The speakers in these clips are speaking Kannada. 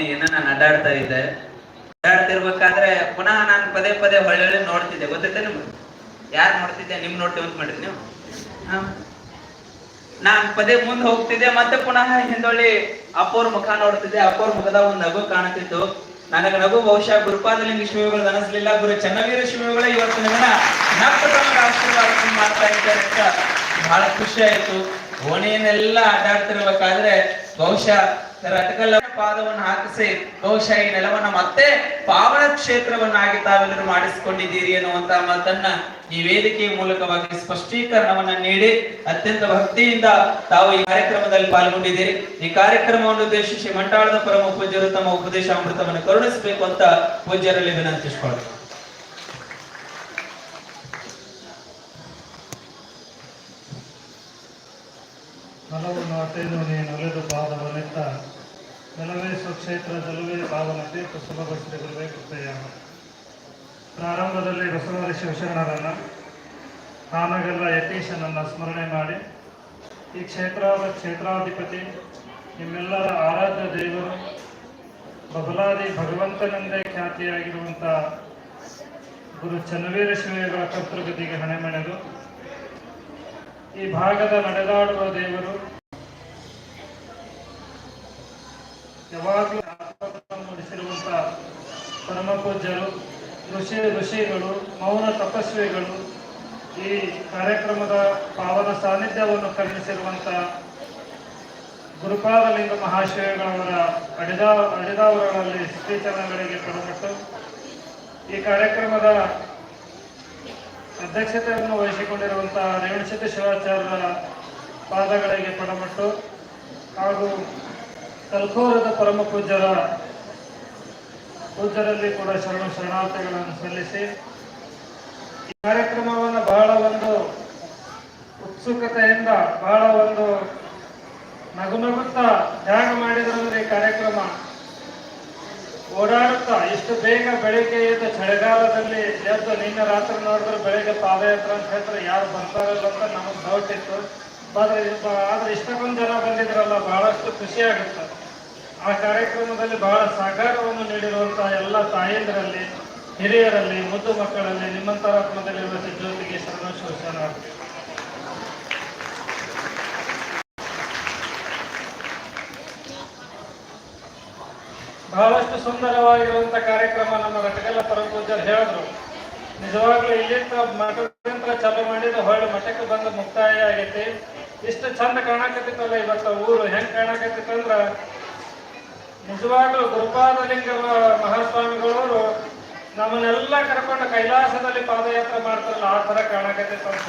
ಓಣಿಯನ್ನ ನಾನು ಅಡ್ಡಾಡ್ತಾ ಇದ್ದೆ. ಅಡ್ಡಾಡ್ತಿರ್ಬೇಕಾದ್ರೆ ಪುನಃ ನಾನು ಪದೇ ಪದೇ ಹೊಳ್ಳಿ ನೋಡ್ತಿದ್ದೆ. ಗೊತ್ತೈತೆ ನಿಮ್ಗೆ? ಯಾರು ನೋಡ್ತಿದ್ದೆ? ನಿಮ್ ನೋಡ್ತೀವಿ ಅಂತ ಮಾಡಿದ್ರಿ ನೀವು. ನಾನ್ ಪದೇ ಮುಂದೆ ಹೋಗ್ತಿದ್ದೆ, ಮತ್ತೆ ಪುನಃ ಹಿಂದೊಳ್ಳಿ ಅಪ್ಪೋರ್ ಮುಖ ನೋಡ್ತಿದ್ದೆ. ಅಪ್ಪೋರ್ ಮುಖದ ಒಂದು ನಗು ಕಾಣುತ್ತಿತ್ತು. ನನಗೆ ನಗು ಬಹುಶಃ ಗುರುಪಾದಲಿಂಗ ಶಿವಗಳು ಅನಿಸ್ಲಿಲ್ಲ. ಗುರು ಚನ್ನವೀರ ಶಿವಗಳೇ ಇವತ್ತು ದಿನ ಆಶೀರ್ವಾದ ಮಾಡ್ತಾ ಇದ್ದಾರೆ ಅಂತ ಬಹಳ ಖುಷಿ ಆಯ್ತು. ಓಣಿಯನ್ನೆಲ್ಲ ಅಡ್ಡಾಡ್ತಿರ್ಬೇಕಾದ್ರೆ ಬಹುಶಃ ರಟಕಲ್ಲ ಪಾದವನ್ನು ಹಾಕಿಸಿ ಬಹುಶಃ ಈ ನೆಲವನ್ನ ಮತ್ತೆ ಪಾವನ ಕ್ಷೇತ್ರವನ್ನಾಗಿ ತಾವೆಲ್ಲರೂ ಮಾಡಿಸಿಕೊಂಡಿದ್ದೀರಿ ಅನ್ನುವಂತ ಮಾತನ್ನ ಈ ವೇದಿಕೆಯ ಮೂಲಕವಾಗಿ ಸ್ಪಷ್ಟೀಕರಣವನ್ನ ನೀಡಿ ಅತ್ಯಂತ ಭಕ್ತಿಯಿಂದ ತಾವು ಈ ಕಾರ್ಯಕ್ರಮದಲ್ಲಿ ಪಾಲ್ಗೊಂಡಿದ್ದೀರಿ. ಈ ಕಾರ್ಯಕ್ರಮವನ್ನು ಉದ್ದೇಶಿಸಿ ಮಂಟಾಳದ ಪರಮ ಪೂಜ್ಯರು ತಮ್ಮ ಉಪದೇಶ ಅಮೃತವನ್ನು ಕರುಣಿಸಬೇಕು ಅಂತ ಪೂಜ್ಯರಲ್ಲಿ ವಿನಂತಿಸಿಕೊಳ್ಳಿ ಹಲವು ನಾಟೇನು ನೀನೊಲೆದು ಪಾದವನೆತ್ತ ನೆಲವೇ ಸ್ವಕ್ಷೇತ್ರ ಜಲವೇ ಭಾವನತೆ ಪುಸ್ತಕ ಕೃಪೆಯ ಪ್ರಾರಂಭದಲ್ಲಿ ಬಸವರ ಶಿವಶರಣರನ್ನ ಆಮೇಲೆಲ್ಲ ಯತೀಶನನ್ನು ಸ್ಮರಣೆ ಮಾಡಿ, ಈ ಕ್ಷೇತ್ರದ ಕ್ಷೇತ್ರಾಧಿಪತಿ, ನಿಮ್ಮೆಲ್ಲರ ಆರಾಧ್ಯ ದೇವರು, ಬದಲಾದಿ ಭಗವಂತನೆಂದೇ ಖ್ಯಾತಿಯಾಗಿರುವಂಥ ಗುರು ಚನ್ನವೀರ ಶಿವಗಳ ಕರ್ತೃಗತಿಗೆ ಹಣೆಮಣೆದು ಈ ಭಾಗದ ನಡೆದಾಡುವ ದೇವರು ಯಾವಾಗಲೂ ಮೂಡಿಸಿರುವಂಥ ಪರಮ ಪೂಜ್ಯರು ಋಷಿ ಋಷಿಗಳು, ಮೌನ ತಪಸ್ವಿಗಳು, ಈ ಕಾರ್ಯಕ್ರಮದ ಪಾವನ ಸಾನ್ನಿಧ್ಯವನ್ನು ಕರುಣಿಸಿರುವಂತ ಗುರುಪಾದಲಿಂಗ ಮಹಾಶಯಗಳವರ ಅಡಿದ, ಅಡಿದಾವರಗಳಲ್ಲಿ ಶ್ರೀಚರಣಗಳಿಗೆ ಪಡಪಟ್ಟು ಈ ಕಾರ್ಯಕ್ರಮದ ಅಧ್ಯಕ್ಷತೆಯನ್ನು ವಹಿಸಿಕೊಂಡಿರುವಂತಹ ರೇವಣಸಿದ್ಧ ಶಿವಾಚಾರ್ಯರ ಪಾದಗಳಿಗೆ ಪಡಮಟ್ಟು ಹಾಗೂ ಕಲ್ಕೋರದ ಪರಮ ಪೂಜ್ಯರ ಪೂಜ್ಯರಲ್ಲಿ ಕೂಡ ಶರಣ ಶರಣಾರ್ಥಿಗಳನ್ನು ಸಲ್ಲಿಸಿ ಈ ಕಾರ್ಯಕ್ರಮವನ್ನು ಬಹಳ ಒಂದು ಉತ್ಸುಕತೆಯಿಂದ ಬಹಳ ಒಂದು ನಗು ನಗುತ್ತಾ ಧ್ಯಾನ ಮಾಡಿದ್ರಂದ್ರೆ ಈ ಕಾರ್ಯಕ್ರಮ. ಓಡಾಡುತ್ತಾ ಇಷ್ಟು ಬೇಗ ಬೆಳಿಗ್ಗೆ ಎದ್ದು ಚಳಿಗಾಲದಲ್ಲಿ ಎದ್ದು ನಿನ್ನೆ ರಾತ್ರಿ ನೋಡಿದ್ರೆ ಬೆಳಿಗ್ಗೆ ಪಾದಯಾತ್ರೆ ಅಂತ ಹೇಳಿದ್ರೆ ಯಾರು ಬರ್ತಾರಲ್ಲ ಅಂತ ನಮಗೆ ಡೌಟ್ ಇತ್ತು. ಆದ್ರೆ ಆದ್ರೆ ಇಷ್ಟಕ್ಕೊಂದು ಜನ ಬಂದಿದ್ರಲ್ಲ, ಬಹಳಷ್ಟು ಖುಷಿ ಆಗುತ್ತೆ. ಆ ಕಾರ್ಯಕ್ರಮದಲ್ಲಿ ಬಹಳ ಸಹಕಾರವನ್ನು ನೀಡಿರುವಂತಹ ಎಲ್ಲ ತಾಯಂದಿರಲ್ಲಿ, ಹಿರಿಯರಲ್ಲಿ, ಮುದ್ದು ಮಕ್ಕಳಲ್ಲಿ, ನಿಮ್ಮಂತರಾತ್ಮದಲ್ಲಿರುವ ಜ್ಯೋತಿಗೆ ಶರಣ ಶಿವಶರಣ ಬಹಳಷ್ಟು ಸುಂದರವಾಗಿರುವಂತ ಕಾರ್ಯಕ್ರಮ ನಮ್ಮ ರಟಗಲ್ಲ ಪರಮಪೂಜ್ಯರು ಹೇಳಿದ್ರು. ನಿಜವಾಗ್ಲೂ ಇಲ್ಲಿಂದ ಮಠದಿಂದ ಚಾಲು ಮಾಡಿದ ಹೊಳ್ಳಿ ಮಠಕ್ಕೆ ಬಂದು ಮುಕ್ತಾಯ ಆಗೈತಿ. ಇಷ್ಟು ಚಂದ ಕಾಣಕತ್ತಿತ್ತಲ್ಲ ಇವತ್ತು ಊರು. ಹೆಂಗ್ ಕಾಣಕತ್ತಿತ್ತಂದ್ರ ನಿಜವಾಗ್ಲೂ ಗುರುಪಾದಲಿಂಗ ಮಹಾಸ್ವಾಮಿಗಳವರು ನಮ್ಮನ್ನೆಲ್ಲ ಕರ್ಕೊಂಡು ಕೈಲಾಸದಲ್ಲಿ ಪಾದಯಾತ್ರೆ ಮಾಡ್ತಾರಲ್ಲ, ಆ ತರ ಕಾಣಕತ್ತಿತ್ತು ಅಂತ.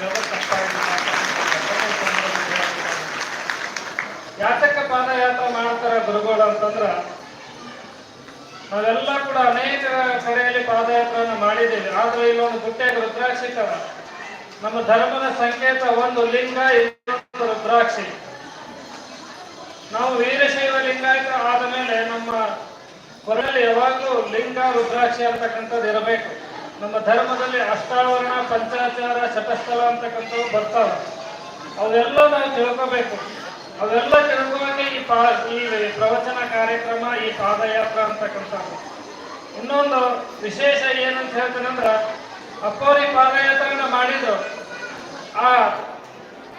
ಯಾತಕ್ಕೆ ಪಾದಯಾತ್ರೆ ಮಾಡ್ತಾರ ಗುರುಗಳು ಅಂತಂದ್ರ, ನಾವೆಲ್ಲ ಕೂಡ ಅನೇಕ ಕಡೆಯಲ್ಲಿ ಪಾದಯಾತ್ರೆಯನ್ನು ಮಾಡಿದ್ದೀವಿ ಆದ್ರೆ ಇಲ್ಲೊಂದು ಗುಟ್ಟೆಗೆ ರುದ್ರಾಕ್ಷಿ ತರ ನಮ್ಮ ಧರ್ಮದ ಸಂಕೇತ ಒಂದು ಲಿಂಗ, ಇನ್ನೊಂದು ರುದ್ರಾಕ್ಷಿ ನಾವು ವೀರಶೈವ ಲಿಂಗಾಯತ ಆದ ಮೇಲೆ ನಮ್ಮ ಕೊರಳಲ್ಲಿ ಯಾವಾಗಲೂ ಲಿಂಗ, ರುದ್ರಾಕ್ಷಿ ಅಂತಕ್ಕಂಥದ್ದು ಇರಬೇಕು. ನಮ್ಮ ಧರ್ಮದಲ್ಲಿ ಅಷ್ಟಾವರಣ, ಪಂಚಾಚಾರ ಶತಸ್ಥಲ ಅಂತಕ್ಕಂಥವು ಬರ್ತಾವೆ. ಅವೆಲ್ಲ ನಾವು ತಿಳ್ಕೋಬೇಕು. ಅವೆಲ್ಲ ತಿಳ್ಕೊಳ್ಳೋಕೆ ಈ ಪಾ, ಈ ಪ್ರವಚನ ಕಾರ್ಯಕ್ರಮ, ಈ ಪಾದಯಾತ್ರೆ ಅಂತಕ್ಕಂಥದ್ದು. ಇನ್ನೊಂದು ವಿಶೇಷ ಏನಂತ ಹೇಳ್ತೇನೆಂದ್ರೆ, ಅಪ್ಪವ್ರಿ ಪಾದಯಾತ್ರೆನ ಮಾಡಿದ್ರು. ಆ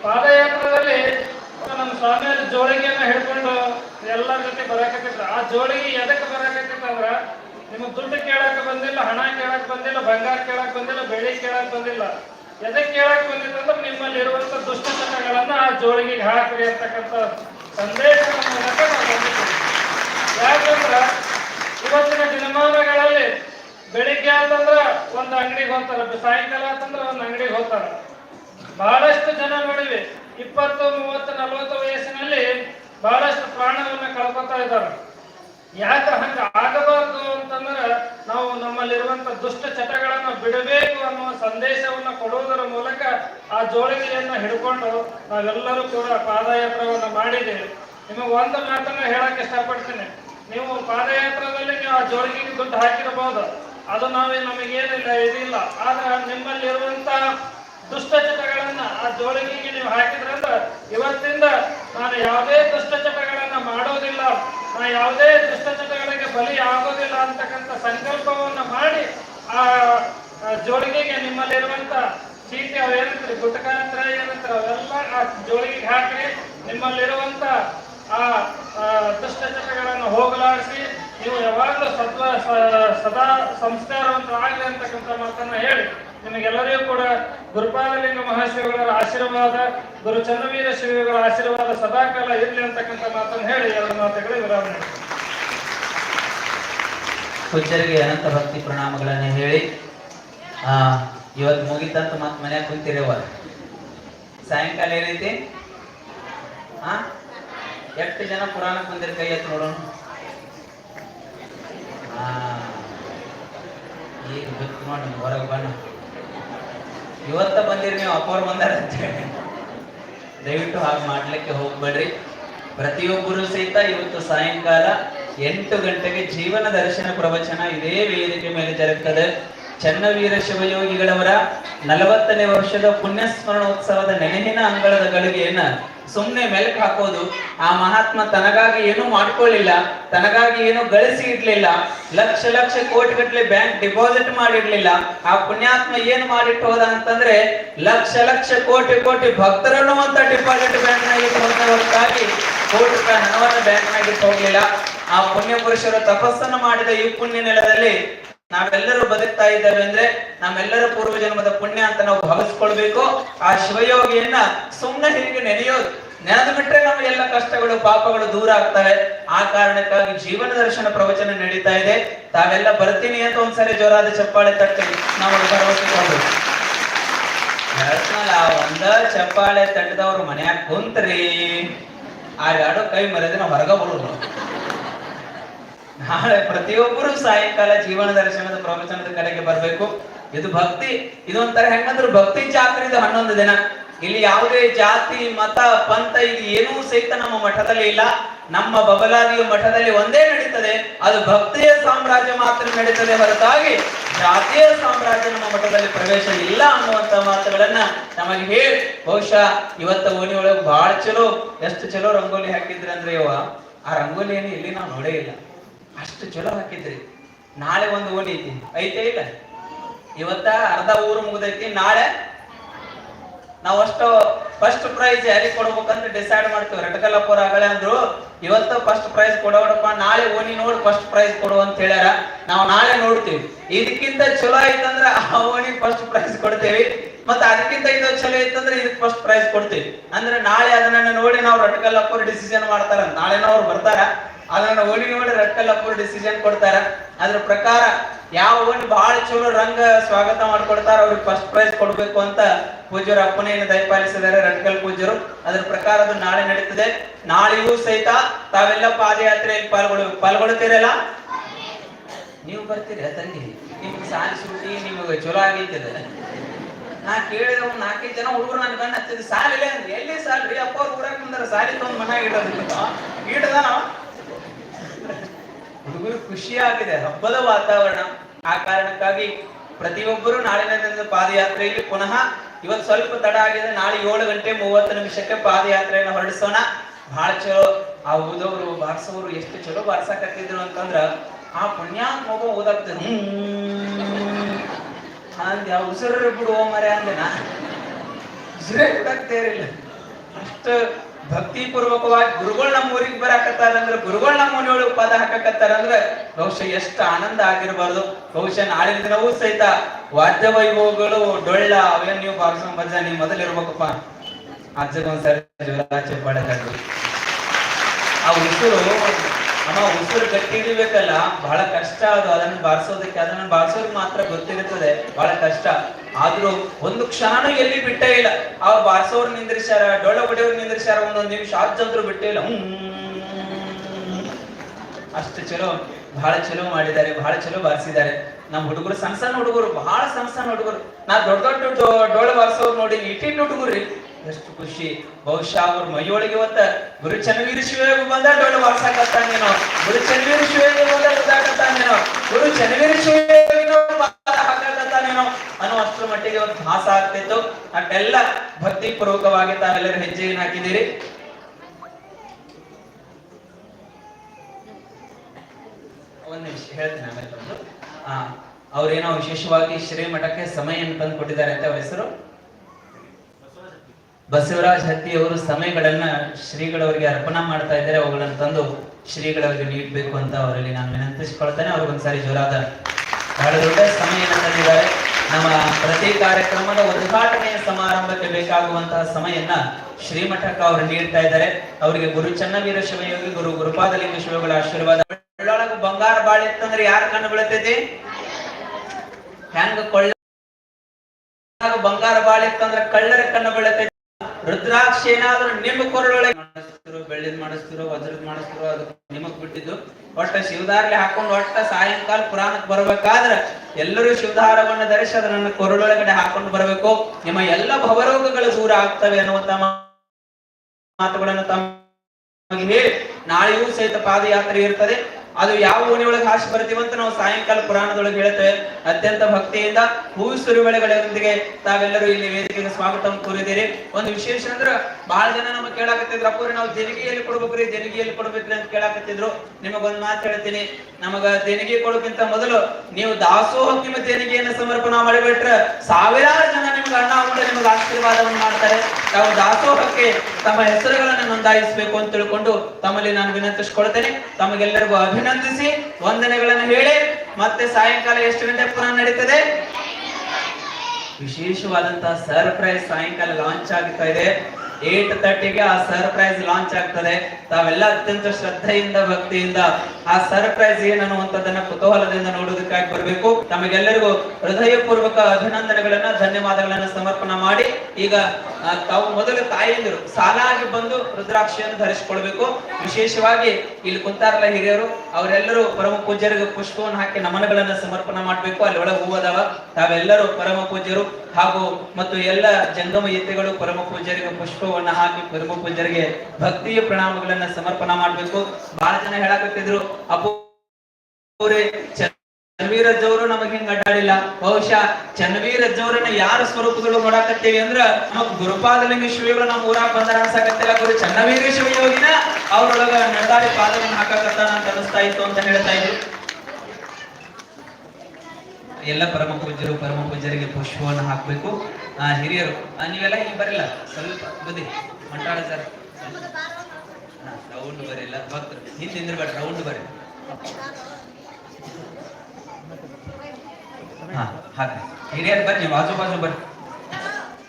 ಪಾದಯಾತ್ರದಲ್ಲಿ ನಮ್ಮ ಸ್ವಾಮಿಯಲ್ಲಿ ಜೋಳಿಗೆಯನ್ನ ಹಿಡ್ಕೊಂಡು ಎಲ್ಲರ ಜೊತೆ ಬರಾಕತ್ತಿದ್ರು. ಆ ಜೋಳಿಗೆ ಎದಕ್ಕೆ ಬರಾಕತ್ತಿತ್ತು ಅಂದ್ರ ದುಡ್ಡು ಕೇಳಕ್ ಬಂದಿಲ್ಲ, ಹಣ ಕೇಳಕ್ ಬಂದಿಲ್ಲ, ಬಂಗಾರ ಕೇಳಕ್ ಬಂದಿಲ್ಲ ಬೆಳೆ ಕೇಳಕ್ ಬಂದಿಲ್ಲ. ಎದಕ್ಕೆ ಕೇಳಕ್ ಬಂದಿಲ್ಲ ಅಂದ್ರೆ ನಿಮ್ಮಲ್ಲಿ ಇರುವಂತ ದುಷ್ಟತನಗಳನ್ನ ಆ ಜೋಳಿಗೆಗೆ ಹಾಕ್ರಿ ಅಂತಕ್ಕಂಥ ಸಂದೇಶದ ಮೂಲಕ ನಾವು ಯಾಕಂದ್ರ ಇವತ್ತಿನ ದಿನಮಾನಗಳಲ್ಲಿ ಬೆಳಿಗ್ಗೆ ಅಂತಂದ್ರ ಒಂದು ಅಂಗಡಿಗೆ ಹೋಗ್ತಾರ, ಸಾಯಂಕಾಲ ಅಂತಂದ್ರ ಒಂದು ಅಂಗಡಿಗೆ ಹೋಗ್ತಾರ. ಬಹಳಷ್ಟು ಜನ ನೋಡಿವಿ. ಇಪ್ಪತ್ತು, ಮೂವತ್ತು, ನಲವತ್ತು ವಯಸ್ಸಿನಲ್ಲಿ ಬಹಳಷ್ಟು ಪ್ರಾಣವನ್ನು ಕಳ್ಕೊತಾ ಇದ್ದಾರೆ. ಯಾಕೆ ಹಂಗ ಆಗಬಾರದು ಅಂತಂದ್ರೆ ನಾವು ನಮ್ಮಲ್ಲಿರುವಂತ ದುಷ್ಟ ಚಟಗಳನ್ನ ಬಿಡಬೇಕು ಅನ್ನುವ ಸಂದೇಶವನ್ನ ಕೊಡುವುದರ ಮೂಲಕ ಆ ಜೋಳಿಗೆಯನ್ನ ಹಿಡ್ಕೊಂಡು ನಾವೆಲ್ಲರೂ ಕೂಡ ಪಾದಯಾತ್ರವನ್ನ ಮಾಡಿದ್ದೇವೆ. ನಿಮಗೆ ಒಂದು ಮಾತನ್ನ ಹೇಳಕ್ ಇಷ್ಟಪಡ್ತೀನಿ. ನೀವು ಪಾದಯಾತ್ರದಲ್ಲಿ ನೀವು ಆ ಜೋಳಿಗೆಗೆ ದುಡ್ಡು ಹಾಕಿರಬಹುದು. ಅದು ನಾವೇ ನಮಗೇನಿಲ್ಲ, ಇದಿಲ್ಲ. ಆದ್ರೆ ನಿಮ್ಮಲ್ಲಿರುವಂತ ದುಷ್ಟಚಟಗಳನ್ನ ಆ ಜೋಳಿಗೆಗೆ ನೀವು ಹಾಕಿದ್ರಂದ್ರ ಇವತ್ತಿಂದ ನಾನು ಯಾವುದೇ ದುಷ್ಟಚಟಗಳನ್ನ ಮಾಡೋದಿಲ್ಲ. ನಾ ಯಾವುದೇ ದುಷ್ಟಚಟಗಳಿಗೆ ಬಲಿ ಆಗೋದಿಲ್ಲ ಅಂತಕ್ಕಂಥ ಸಂಕಲ್ಪವನ್ನ ಮಾಡಿ ಆ ಜೋಳಿಗೆಗೆ ನಿಮ್ಮಲ್ಲಿರುವಂತ ಚೀಟಿ ಅವೇನಂತಾರೆ ಗುಟಕ ಅಂತ ಏನಂತಾರೆ, ಅವೆಲ್ಲ ಆ ಜೋಳಿಗೆ ಹಾಕ್ರಿ ನಿಮ್ಮಲ್ಲಿರುವಂತ ಆ ದುಷ್ಟಚಟಗಳನ್ನು ಹೋಗಲಾಡಿಸಿ ನೀವು ಯಾವಾಗಲೂ ಸತ್ವ ಸದಾ ಸದಾ ಸಂಸ್ಕಾರವಂತರಾಗಲಿ ಅಂತಕ್ಕಂಥ ಮಾತನ್ನ ಹೇಳಿ. ನಿಮಗೆಲ್ಲರಿಗೂ ಕೂಡ ಗುರುಪಾದಲಿಂಗ ಮಹಾಶಿವಗಳ ಆಶೀರ್ವಾದ, ಗುರು ಚಂದ್ರವೀರ ಶಿವಗಳ ಆಶೀರ್ವಾದ, ಸದಾಕಾಲ ಇರಲಿ ಅಂತಕ್ಕಂಥ ಮಾತನ್ನು ಹೇಳಿ ಎರಡು ಮಾತುಗಳು ವಿರಾಮ. ಪೂಜ್ಯರಿಗೆ ಅನಂತ ಭಕ್ತಿ ಪ್ರಣಾಮಗಳನ್ನು ಹೇಳಿ, ಆ, ಇವತ್ತು ಮುಗಿತಂತ ಮತ್ ಮನ್ಯಾಗ ಕುಂತಿರವ? ಸಾಯಂಕಾಲ ಏನೈತಿ? ಆ, ಎಷ್ಟು ಜನ ಪುರಾಣ ಕುಂದಿರ ಕೈ ಎತ್ತು ನೋಡೋಣ. ಆ, ಈಗ ಬಿತ್ತು ನೋಡಿ, ಹೊರಗೆ ಬಣ್ಣ ಇವತ್ತ ಬಂದಿರಿ ನೀವು ಅಪ್ಪವ್ರು ಬಂದಾರ ದಯವಿಟ್ಟು ಹಾಗೆ ಮಾಡ್ಲಿಕ್ಕೆ ಹೋಗ್ಬೇಡ್ರಿ. ಪ್ರತಿಯೊಬ್ಬರು ಸಹಿತ ಇವತ್ತು ಸಾಯಂಕಾಲ ಎಂಟು ಗಂಟೆಗೆ ಜೀವನ ದರ್ಶನ ಪ್ರವಚನ ಇದೇ ವೇದಿಕೆ ಮೇಲೆ ಜರುಗುತ್ತದೆ ಚನ್ನವೀರ ಶಿವಯೋಗಿಗಳವರ ನಲವತ್ತನೇ ವರ್ಷದ ಪುಣ್ಯ ಸ್ಮರಣೋತ್ಸವದ ನೆನಹಿನ ಅಂಗಳದ ಗಳಿಗೆಯನ್ನ ಸುಮ್ಮನೆ ಮೆಲ್ಕ್ ಹಾಕೋದು, ಆ ಮಹಾತ್ಮ ತನಗಾಗಿ ಏನೂ ಮಾಡ್ಕೊಳ್ಳಿಲ್ಲ, ತನಗಾಗಿ ಏನು ಗಳಿಸಿ ಇಡ್ಲಿಲ್ಲ, ಲಕ್ಷ ಲಕ್ಷ ಕೋಟಿ ಗಟ್ಟಲೆ ಬ್ಯಾಂಕ್ ಡಿಪಾಸಿಟ್ ಮಾಡಿರ್ಲಿಲ್ಲ ಆ ಪುಣ್ಯಾತ್ಮ ಏನ್ ಮಾಡಿಟ್ಟು ಹೋದ ಅಂತಂದ್ರೆ ಲಕ್ಷ ಲಕ್ಷ ಕೋಟಿ ಕೋಟಿ ಭಕ್ತರನ್ನು ಅಂತ ಡಿಪಾಸಿಟ್ ಬ್ಯಾಂಕ್ ನಾಗಿ ಹೊರತಾಗಿ ಕೋಟಿ ರೂಪಾಯಿ ಹಣವನ್ನು ಬ್ಯಾಂಕ್ ನಾಗಿ ಹೋಗ್ಲಿಲ್ಲ. ಆ ಪುಣ್ಯ ಪುರುಷರು ತಪಸ್ಸನ್ನು ಮಾಡಿದ ಈ ಪುಣ್ಯ ನೆಲದಲ್ಲಿ ನಾವೆಲ್ಲರೂ ಬದುಕ್ತಾ ಇದ್ದೇವೆ ಅಂದ್ರೆ ನಮ್ಮೆಲ್ಲರ ಪೂರ್ವ ಜನ್ಮದ ಪುಣ್ಯ ಅಂತ ನಾವು ಭಾವಿಸ್ಕೊಳ್ಬೇಕು. ಆ ಶಿವಯೋಗಿಯನ್ನ ಸುಮ್ಮನೆ ಹೀಗೆ ನೆನೆಯೋದು. ನೆನೆದು ಬಿಟ್ರೆ ನಮ್ಮ ಎಲ್ಲ ಕಷ್ಟಗಳು, ಪಾಪಗಳು ದೂರ ಆಗ್ತವೆ. ಆ ಕಾರಣಕ್ಕಾಗಿ ಜೀವನ ದರ್ಶನ ಪ್ರವಚನ ನಡೀತಾ ಇದೆ. ತಾವೆಲ್ಲ ಬರ್ತೀನಿ ಅಂತ ಒಂದ್ಸರಿ ಜೋರಾದ ಚಪ್ಪಾಳೆ ತಟ್ಟಿ ನಾವು ಭರವಸೆ ಹೇಳ್ತಾನಲ್ಲ ಒಂದ ಚಪ್ಪಾಳೆ ತಟ್ಟದವ್ರು ಮನ್ಯಾಗ ಕುಂತ್ರಿ. ಆ ಎರಡು ಕೈ ಮರೆದ್ರೆ ನಾವು ಹೊರಗ ಬರೋದು. ನಾಳೆ ಪ್ರತಿಯೊಬ್ಬರು ಸಾಯಂಕಾಲ ಜೀವನ ದರ್ಶನದ ಪ್ರವಚನದ ಕಡೆಗೆ ಬರಬೇಕು. ಇದು ಭಕ್ತಿ, ಇದೊಂಥರ ಹೆಂಗಂದ್ರೆ ಭಕ್ತಿ ಜಾತ್ರೆ ಇದು ಹನ್ನೊಂದು ದಿನ. ಇಲ್ಲಿ ಯಾವುದೇ ಜಾತಿ, ಮತ, ಪಂಥ, ಇದು ಏನೂ ಸಹಿತ ನಮ್ಮ ಮಠದಲ್ಲಿ ಇಲ್ಲ. ನಮ್ಮ ಬಬಲಾದಿಯ ಮಠದಲ್ಲಿ ಒಂದೇ ನಡೀತದೆ. ಅದು ಭಕ್ತಿಯ ಸಾಮ್ರಾಜ್ಯ ಮಾತ್ರ ನಡೀತದೆ ಹೊರತಾಗಿ ಜಾತಿಯ ಸಾಮ್ರಾಜ್ಯ ನಮ್ಮ ಮಠದಲ್ಲಿ ಪ್ರವೇಶ ಇಲ್ಲ ಅನ್ನುವಂತ ಮಾತುಗಳನ್ನ ನಮಗೆ ಹೇಳಿ. ಬಹುಶಃ ಇವತ್ತ ಓಣಿ ಒಳಗೆ ಬಹಳ ಚಲೋ, ಎಷ್ಟು ಚಲೋ ರಂಗೋಲಿ ಹಾಕಿದ್ರೆ ಅಂದ್ರೆ ಇವ ಆ ರಂಗೋಲಿಯನ್ನು ಇಲ್ಲಿ ನಾವು ನೋಡೇ ಇಲ್ಲ. ಅಷ್ಟು ಚಲೋ ಹಾಕಿದ್ರಿ. ನಾಳೆ ಒಂದು ಓಣಿ ಐತಿ. ಐತೆ ಇಲ್ಲ? ಇವತ್ತ ಅರ್ಧ ಊರು ಮುಗ್ದೈತಿ, ನಾಳೆ ನಾವು ಅಷ್ಟು ಫಸ್ಟ್ ಪ್ರೈಸ್ ಯಾರಿಗೆ ಕೊಡ್ಬೇಕಂತ ಡಿಸೈಡ್ ಮಾಡ್ತೀವಿ. ರಟಕಲ್ಲಪ್ಪವ್ರ ಆಗಲೇ ಅಂದ್ರು, ಇವತ್ತು ಫಸ್ಟ್ ಪ್ರೈಸ್ ಕೊಡೋಡಪ್ಪ ನಾಳೆ ಓಣಿ ನೋಡಿ ಫಸ್ಟ್ ಪ್ರೈಸ್ ಕೊಡು ಅಂತ ಹೇಳ್ಯಾರ. ನಾವು ನಾಳೆ ನೋಡ್ತೀವಿ. ಇದಕ್ಕಿಂತ ಚಲೋ ಆಯ್ತಂದ್ರೆ ಆ ಓಣಿ ಫಸ್ಟ್ ಪ್ರೈಸ್ ಕೊಡ್ತೇವಿ. ಮತ್ತೆ ಅದಕ್ಕಿಂತ ಇದು ಚಲೋ ಇತ್ತಂದ್ರೆ ಇದಕ್ಕೆ ಫಸ್ಟ್ ಪ್ರೈಸ್ ಕೊಡ್ತೀವಿ. ಅಂದ್ರೆ ನಾಳೆ ಅದನ್ನ ನೋಡಿ ನಾವು ರಟಕಲ್ಲಪ್ಪ ಡಿಸಿಷನ್ ಮಾಡ್ತಾರ. ನಾಳೆನೂ ಅವ್ರು ಬರ್ತಾರ. ಅದನ್ನ ಓಡಿ ನೋಡಿ ರಟ್ಕಲ್ಲಪ್ಪರು ಡಿಸಿಷನ್ ಕೊಡ್ತಾರ. ಅದ್ರ ಪ್ರಕಾರ ಯಾವ ಓಣಿ ಬಹಳ ಚಲೋ ರಂಗ ಸ್ವಾಗತ ಮಾಡ್ಕೊಡ್ತಾರ ಅವ್ರಿಗೆ ಫಸ್ಟ್ ಪ್ರೈಸ್ ಕೊಡ್ಬೇಕು ಅಂತ ಪೂಜ್ಯರು ಅಪ್ಪನೆಯನ್ನು ದಯಪಾಲಿಸಿದ್ದಾರೆ ರಟ್ಕಲ್ ಪೂಜ್ಯರು. ಅದ್ರ ಪ್ರಕಾರ ಅದು ನಾಳೆ ನಡೀತದೆ. ನಾಳೆಯೂ ಸಹಿತ ತಾವೆಲ್ಲ ಪಾದಯಾತ್ರೆಯಲ್ಲಿ ಪಾಲ್ಗೊಳ್ಳ ಪಾಲ್ಗೊಳ್ತೀರಲ್ಲ ನೀವು ಬರ್ತೀರಿ ತಂಗಿ? ನಿಮ್ಗೆ ಸಾಲಿ ಸುಟ್ಟಿ ನಿಮಗೆ ಚಲೋ ಆಗೈತದ. ನಾ ಕೇಳಿದ ಒಂದು ನಾಲ್ಕೈದು ಜನ ಹುಡುಗರು ನನ್ನ ಕಣ್ಣು ಹಚ್ಚಿದ ಸಾಲಿಲ್ಲ ಅಂದ್ರೆ ಎಲ್ಲಿ ಸಾಲ್ರಿ ಅಪ್ಪ ಊರಾಗ ಬಂದ್ರೆ. ಸಾಲಿ ತಗೊಂಡ್ ಮನ್ಯಾಗ ಇಡೋದು. ಇಡದ ಹುಡುಗರು ಖುಷಿಯಾಗಿದೆ. ಹಬ್ಬದ ವಾತಾವರಣ. ಆ ಕಾರಣಕ್ಕಾಗಿ ಪ್ರತಿಯೊಬ್ಬರು ನಾಳಿನ ದಿನದ ಪಾದಯಾತ್ರೆಯಲ್ಲಿ ಪುನಃ ಇವತ್ತು ಸ್ವಲ್ಪ ತಡ ಆಗಿದೆ. ನಾಳೆ ಏಳು ಗಂಟೆ ಮೂವತ್ತು ನಿಮಿಷಕ್ಕೆ ಪಾದಯಾತ್ರೆಯನ್ನು ಹೊರಡಿಸೋಣ. ಬಹಳ ಚಲೋ. ಆ ಊದವರು ಬಾರಿಸೋರು ಎಷ್ಟು ಚಲೋ ಬಾರ್ಸಕತ್ತಿದ್ರು ಅಂತಂದ್ರ ಆ ಪುಣ್ಯಾ ಮಗು ಅಂದ್ ಯಾವ ಉಸಿರು ಬಿಡುವ ಮರೆ ಅಂದೆ ಉಸಿರೇ ಬಿಡಕ್ ಇರಲಿಲ್ಲ ಅಷ್ಟು ಭಕ್ತಿ ಪೂರ್ವಕವಾಗಿ ಗುರುಗಳು ನಮ್ಮ ಊರಿಗೆ ಬರಾಕತ್ತಾರ ಅಂದ್ರೆ ಗುರುಗಳು ನಮ್ಮ ಮನೆಯೊಳಗೆ ಪದ ಹಾಕಕತ್ತಾರ ಅಂದ್ರೆ ಬಹುಶಃ ಎಷ್ಟು ಆನಂದ ಆಗಿರಬಾರ್ದು. ಬಹುಶಃ ನಾಳಿನ ದಿನವೂ ಸಹಿತ ವಾದ್ಯ ವೈಭವಗಳು, ಡೊಳ್ಳ ಅವೇನ್ ನೀವು ಬಾರಿಸೋ ಮಜಾ ನೀವು ಮೊದಲು ಇರ್ಬೇಕಪ್ಪ. ಅಜ್ಜಗೊಂದ್ಸರಿ ಚಪ್ಪಾಳೆ ತಟ್ಟು ಆ ಉಸಿರು, ಅಮ್ಮ ಉಸಿರು ಗಟ್ಟಿ ಹಿಡಿಬೇಕಲ್ಲ, ಬಹಳ ಕಷ್ಟ ಅದು. ಅದನ್ನ ಬಾರಿಸೋದಕ್ಕೆ ಅದನ್ನ ಬಾರಿಸೋದಕ್ಕೆ ಮಾತ್ರ ಗೊತ್ತಿರುತ್ತದೆ. ಬಹಳ ಕಷ್ಟ. ಆದ್ರೂ ಒಂದು ಕ್ಷಣ ಎಲ್ಲಿ ಬಿಟ್ಟೇ ಇಲ್ಲ. ಅವ್ರು ಬಾರ್ಸೋರ್ ನಿಂದ್ರಿಸ್ಯಾರ, ಡೊಳ್ಳ ಬಡಿಯವ್ರು ನಿಂದ್ರಿಸ್ಯಾರ, ಒಂದೊಂದು ನಿಮಿಷ ಆದ್ರಂತ್ರು ಬಿಟ್ಟೇ ಇಲ್ಲ. ಅಷ್ಟು ಚಲೋ ಬಹಳ ಚಲೋ ಮಾಡಿದ್ದಾರೆ ಬಹಳ ಚಲೋ ಬಾರಿಸಿದ್ದಾರೆ. ನಮ್ಮ ಹುಡುಗರು, ಸಣ್ಣ ಸಣ್ಣ ಹುಡುಗರು ಬಹಳ ಸಣ್ಣ ಸಣ್ಣ ಹುಡುಗರು. ನಾ ದೊಡ್ಡ ದೊಡ್ಡ ಡೊಳ್ಳ ಬಾರಿಸೋರು ನೋಡಿ ಇಟ್ಟಿನ ಹುಡುಗರು ಎಷ್ಟು ಖುಷಿ. ಬಹುಶಃ ಅವ್ರ ಮೈಯೊಳಗೆ ಇವತ್ತ ಗುರು ಚನ್ನವೀರ ಶಿವಯೋಗ ಬಂದ ಡೊಳ್ಳು ನೀನು ಗುರು ಚನ್ನವೀರ ಶಿವಯೋಗ ಬಂದ ಗುರು ಚನ್ನವೀರ ಶಿವಯೋಗಿನೋ ಪಾದ ಹಾಕಕತ್ತಾನೇನೋ ಅನ್ನೋ ಅಷ್ಟರ ಮಟ್ಟಿಗೆ ಒಂದು ಭಾಸ ಆಗ್ತಿತ್ತು. ಅಷ್ಟೆಲ್ಲ ಭಕ್ತಿ ಪೂರ್ವಕವಾಗಿ ತಾವೆಲ್ಲರೂ ಹೆಜ್ಜೆ ಹಾಕಿದ್ದೀರಿ. ಒಂದ್ ನಿಮಿಷ ಹೇಳ್ತೀನಿ ಆಮೇಲೆ ಬಂದು ಆ, ಅವ್ರೇನೋ ವಿಶೇಷವಾಗಿ ಶ್ರೀಮಠಕ್ಕೆ ಸಮಯನ್ನು ತಂದು ಕೊಟ್ಟಿದ್ದಾರೆ ಅಂತ ಅವ್ರ ಹೆಸರು? ಬಸವರಾಜ್ ಹತ್ತಿ ಅವರು ಸಮಯಗಳನ್ನ ಶ್ರೀಗಳವರಿಗೆ ಅರ್ಪಣಾ ಮಾಡ್ತಾ ಇದ್ದಾರೆ. ಅವುಗಳನ್ನು ತಂದು ಶ್ರೀಗಳವರಿಗೆ ನೀಡಬೇಕು ಅಂತ ಅವರಲ್ಲಿ ನಾನು ವಿನಂತಿಸಿಕೊಳ್ತೇನೆ. ಅವ್ರಿಗೊಂದ್ಸಾರಿ ಜೋರಾದ ಬಹಳ ದೊಡ್ಡ ಸಮಯವನ್ನು ತಂದಿದ್ದಾರೆ ನಮ್ಮ ಪ್ರತಿ ಕಾರ್ಯಕ್ರಮದ ಉದ್ಘಾಟನೆಯ ಸಮಾರಂಭಕ್ಕೆ ಬೇಕಾಗುವಂತಹ ಸಮಯನ್ನ ಶ್ರೀಮಠಕ್ಕ ಅವರು ನೀಡ್ತಾ ಇದ್ದಾರೆ. ಅವರಿಗೆ ಗುರು ಚನ್ನವೀರ ಶಿವಯೋಗಿ, ಗುರು ಗುರುಪಾದಲಿಂಗ ಶಿವಗಳ ಆಶೀರ್ವಾದ. ಬಂಗಾರ ಬಾಳೆ ಅಂತಂದ್ರೆ ಯಾರ ಕಣ್ಣು ಬೀಳತೈತಿ ಹೆಂಗ ಕೊಳ್ಳ ಬಂಗಾರ ಬಾಳೆ ಇತ್ತಂದ್ರ ಕಳ್ಳರ ಕಣ್ಣು ಬೀಳತೈತಿ ರುದ್ರಾಕ್ಷಿ ಏನಾದ್ರೂ ನಿಮ್ಮ ಕೊರಳೊಳಗೆ ಮಾಡಿಸ್ತಿರೋ, ಬೆಳ್ಳಿದ್ ಮಾಡಿಸ್ತಿರೋ, ವಜ್ರದ್ ಮಾಡಿಸ್ತಿರೋ, ಅದು ನಿಮಗ್ ಬಿಟ್ಟಿದ್ದು. ಒಟ್ಟ ಶಿವದಾರ್ಲಿ ಹಾಕೊಂಡು ಒಟ್ಟ ಸಾಯಂಕಾಲ ಪುರಾಣಕ್ಕೆ ಬರ್ಬೇಕಾದ್ರೆ ಎಲ್ಲರೂ ಶಿವಧಾರವನ್ನು ಧರಿಸಿ ಅದನ್ನ ಕೊರಳೊಳಗಡೆ ಹಾಕೊಂಡು ಬರಬೇಕು. ನಿಮ್ಮ ಎಲ್ಲ ಭವರೋಗಗಳು ದೂರ ಆಗ್ತವೆ ಅನ್ನುವಂತ ಮಾತುಗಳನ್ನು ತಮ್ಮ ಹೇಳಿ. ನಾಳೆಯೂ ಸಹಿತ ಪಾದಯಾತ್ರೆ ಇರ್ತದೆ. ಅದು ಯಾವ ಓಣಿಯೊಳಗೆ ಹಾಸಿ ಬರ್ತೀವಂತ ನಾವು ಸಾಯಂಕಾಲ ಪುರಾಣದೊಳಗೆ ಹೇಳ್ತೇವೆ. ಅತ್ಯಂತ ಭಕ್ತಿಯಿಂದ ಹೂವು ಸುರಿವಳೆಗಳೊಂದಿಗೆ ತಾವೆಲ್ಲರೂ ಇಲ್ಲಿ ವೇದಿಕೆಗೆ ಸ್ವಾಗತ ಕೋರಿದ್ದೀರಿ. ಒಂದು ವಿಶೇಷ ಅಂದ್ರ ಬಹಳ ಜನ ನಮಗೆ ಕೇಳಾಕತ್ತಿದ್ರು ಅಪ್ಪವ್ರೆ ನಾವು ದೇಣಿಗೆಯಲ್ಲಿ ಕೊಡ್ಬೇಕ್ರಿ ದೇಣಿಗೆಯಲ್ಲಿ ಕೊಡ್ಬೇಕ್ರಿ ಅಂತ ಕೇಳಾಕತ್ತಿದ್ರು. ನಿಮಗೊಂದ್ ಮಾತು ಹೇಳ್ತೀನಿ. ನಮಗ ದೇಣಿಗೆ ಕೊಡೋಕ್ಕಿಂತ ಮೊದಲು ನೀವು ದಾಸೋಹಕ್ಕೆ ನಿಮ್ಮ ದೇಣಿಗೆಯನ್ನು ಸಮರ್ಪಣ ಮಾಡಿಬಿಟ್ರೆ ಸಾವಿರಾರು ಜನ ನಿಮ್ಗೆ ಅಣ್ಣ ನಿಮಗೆ ಆಶೀರ್ವಾದವನ್ನು ಮಾಡ್ತಾರೆ. ತಾವು ದಾಸೋಹಕ್ಕೆ ತಮ್ಮ ಹೆಸರುಗಳನ್ನು ನೋಂದಾಯಿಸಬೇಕು ಅಂತ ತಿಳ್ಕೊಂಡು ತಮ್ಮಲ್ಲಿ ನಾನು ವಿನಂತಿಸ್ಕೊಳ್ತೇನೆ. ತಮಗೆಲ್ಲರಿಗೂ ಅಭಿನಂದಿಸಿ, ವಂದನೆಗಳನ್ನು ಹೇಳಿ, ಮತ್ತೆ ಸಾಯಂಕಾಲ ಎಷ್ಟು ಗಂಟೆ ಪುನಃ ನಡೀತದೆ? ವಿಶೇಷವಾದಂತಹ ಸರ್ಪ್ರೈಸ್ ಸಾಯಂಕಾಲ ಲಾಂಚ್ ಆಗ್ತಾ ಇದೆ. ಏಟ್ ತರ್ಟಿಗೆ ಆ ಸರ್ಪ್ರೈಸ್ ಲಾಂಚ್ ಆಗ್ತದೆ. ತಾವೆಲ್ಲ ಅತ್ಯಂತ ಶ್ರದ್ಧೆಯಿಂದ, ಭಕ್ತಿಯಿಂದ ಆ ಸರ್ಪ್ರೈಸ್ ಏನನ್ನುವಂಥದ್ದನ್ನ ಕುತೂಹಲದಿಂದ ನೋಡೋದಕ್ಕಾಗಿ ಬರಬೇಕು. ತಮಗೆಲ್ಲರಿಗೂ ಹೃದಯಪೂರ್ವಕ ಅಭಿನಂದನೆಗಳನ್ನ, ಧನ್ಯವಾದಗಳನ್ನ ಸಮರ್ಪಣೆ ಮಾಡಿ. ಈಗ ತಾವು ಮೊದಲು ತಾಯಿಯಂದಿರು ಸಾಲಾಗಿ ಬಂದು ರುದ್ರಾಕ್ಷಿಯನ್ನು ಧರಿಸಿಕೊಳ್ಬೇಕು. ವಿಶೇಷವಾಗಿ ಇಲ್ಲಿ ಕುಂತಾರಲ್ಲ ಹಿರಿಯರು, ಅವರೆಲ್ಲರೂ ಪರಮ ಪೂಜ್ಯರಿಗೆ ಪುಷ್ಪವನ್ನು ಹಾಕಿ ನಮನಗಳನ್ನು ಸಮರ್ಪಣೆ ಮಾಡಬೇಕು. ಅಲ್ಲಿ ಒಳಗೆ ಹೂವದವ ತಾವೆಲ್ಲರೂ ಪರಮ ಪೂಜ್ಯರು ಹಾಗೂ ಮತ್ತು ಎಲ್ಲ ಜಂಗಮ ಯತಿಗಳು ಪರಮ ಪೂಜ್ಯರಿಗೆ ಪುಷ್ಪವನ್ನ ಹಾಕಿ ಪರಮ ಪೂಜ್ಯರಿಗೆ ಭಕ್ತಿಯ ಪ್ರಣಾಮಗಳನ್ನ ಸಮರ್ಪಣೆ ಮಾಡಬೇಕು. ಬಹಳ ಜನ ಹೇಳಕತ್ತಿದ್ರು ಅಪ್ಪು ಅವರು ನಮಗೆ ಹಿಂಗ ಅಡ್ಡಾಡಿಲ್ಲ. ಬಹುಶಃ ಚನ್ನವೀರಜ್ಜವರನ್ನ ಯಾರ ಸ್ವರೂಪಗಳು ನೋಡಾಕತ್ತೀವಿ ಅಂದ್ರ ನಮಗ್ ಗುರುಪಾದಲಿಂಗ ಶಿವಿಗಳು ನಮ್ಮ ಊರಾಗ ಬಂದಾರ ಅನ್ಸಾಕತ್ತಿಲ್ಲ ಗುರು. ಚನ್ನವೀರ ಶಿವಯೋಗಿನ ಅವ್ರೊಳಗ ನಡೆದಾಡಿ ಪಾದವನ್ನು ಹಾಕಾಕತ್ತಾನ ಅಂತ ಅನಿಸ್ತಾ ಇತ್ತು ಅಂತ ಹೇಳ್ತಾ ಇದ್ರು. ಎಲ್ಲ ಪರಮ ಪೂಜ್ಯರು ಪರಮ ಪೂಜ್ಯರಿಗೆ ಪುಷ್ಪವನ್ನು ಹಾಕ್ಬೇಕು. ಆ, ಹಿರಿಯರು ನೀವೆಲ್ಲ ಇಲ್ಲಿ ಬರಲಿಲ್ಲ ಸ್ವಲ್ಪ ಬದಿ ಮಂಟಾಳ ಸರ್. ರೌಂಡ್ ಬರಿಲ್ಲ. ಭಕ್ತರು, ಹಿಂದೆ ನಿಂದ್ರಬೇಡ ರೌಂಡ್ ಬರ್ರಿ ಹಾ, ಹಾಗೆ. ಹಿರಿಯರು ಬರ್ರಿ ನೀವು ಆಜು ಬಾಜು ಬರ್ರಿ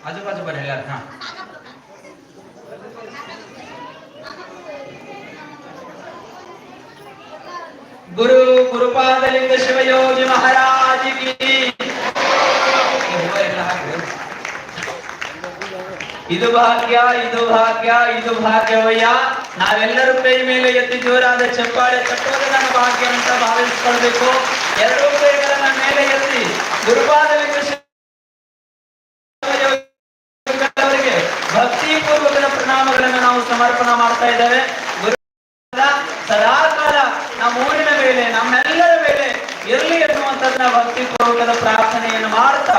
ಆಜು ಬಾಜು ಬರ್ರಿ ಎಲ್ಲಾರು, ಹಾ. ಗುರು ಗುರುಪಾದಲಿಂಗ ಶಿವಯೋಗಿ ಮಹಾರಾಜಿಗೆ ಇದು ಭಾಗ್ಯ ಇದು ಭಾಗ್ಯ, ಇದು ಭಾಗ್ಯವಯ್ಯ. ನಾವೆಲ್ಲರೂ ಕೈ ಮೇಲೆ ಎತ್ತಿ ಜೋರಾದ ಚಪ್ಪಾಳೆ ತಟ್ಟುವುದು ನನ್ನ ಭಾಗ್ಯ ಅಂತ ಭಾವಿಸ್ಕೊಳ್ಬೇಕು. ಎರಡೂ ಕೈಗಳನ್ನ ಮೇಲೆ ಎತ್ತಿ ಗುರುಪಾದಲಿಂಗ ಶಿವಯೋಗಿಯವರಿಗೆ ಭಕ್ತಿ ಪೂರ್ವಕದ ಪ್ರಣಾಮಗಳನ್ನು ನಾವು ಸಮರ್ಪಣ ಮಾಡ್ತಾ ಇದ್ದೇವೆ. ಗುರುಪಾದ ಸದಾ ಕಾಲ ನಮ್ಮ ಊರಿನ ಮೇಲೆ, ನಮ್ಮೆಲ್ಲರ ಮೇಲೆ ಇರಲಿ ಭಕ್ತಿ ಪೂರ್ವಕದ ಪ್ರಾರ್ಥನೆಯನ್ನು ಮಾಡ್ತಾ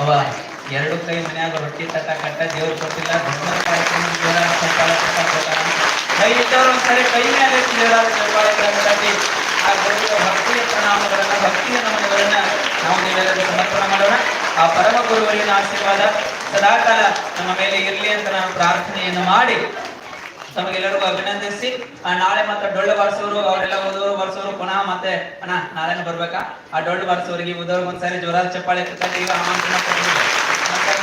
ಅವ ಎರಡು ಕೈ ಮನ್ಯಾಗ ರೊಟ್ಟಿ ತಟ್ಟ ಕಟ್ಟ ದೇವ್ರು ಕೊಟ್ಟಿಲ್ಲ ದೊಡ್ಡ ಕಾರ್ಯಕ್ರಮ ಜೋರಾದ ಚಪ್ಪಾಳೆ ತಟ್ಟ ಕೊಟ್ಟಾನ. ಕೈ ಇದ್ದವ್ರು ಒಂದ್ಸರಿ ಕೈ ಮೇಲೆ ಎತ್ತಿ ಜೋರಾದ ಚಪ್ಪಾಳೆಗಳನ್ನು ತಟ್ಟಿ ಆ ಗುರುವಿನ ಭಕ್ತಿಯ ಪ್ರಣಾಮಗಳನ್ನ ಭಕ್ತಿಯ ನಮನಗಳನ್ನ ನಾವು ನೀವೆಲ್ಲರೂ ಸಮರ್ಪಣೆ ಮಾಡೋಣ ಆ ಪರಮ ಗುರುವರಿನ ಆಶೀರ್ವಾದ ಸದಾಕಾಲ ನಮ್ಮ ಮೇಲೆ ಇರಲಿ ಅಂತ ನಾನು ಪ್ರಾರ್ಥನೆಯನ್ನು ಮಾಡಿ ತಮಗೆಲ್ಲರಿಗೂ ಅಭಿನಂದಿಸಿ. ಆ, ನಾಳೆ ಮತ್ತೆ ಡೊಳ್ಳು ಬಾರಿಸೋರು ಅವರೆಲ್ಲ ಓದೋರು ಬರ್ಸೋರು ಪುನಃ ಮತ್ತೆ ಅಣ್ಣ ನಾಳೆನೂ ಬರ್ಬೇಕಾ? ಆ ಡೊಳ್ಳು ಬಾರಿಸೋರಿಗೆ ಓದೋರ್ಗೆ ಒಂದ್ಸಾರಿ ಜೋರಾದ ಚಪ್ಪಾಳೆ ಈಗ. ಮತ್ತೆ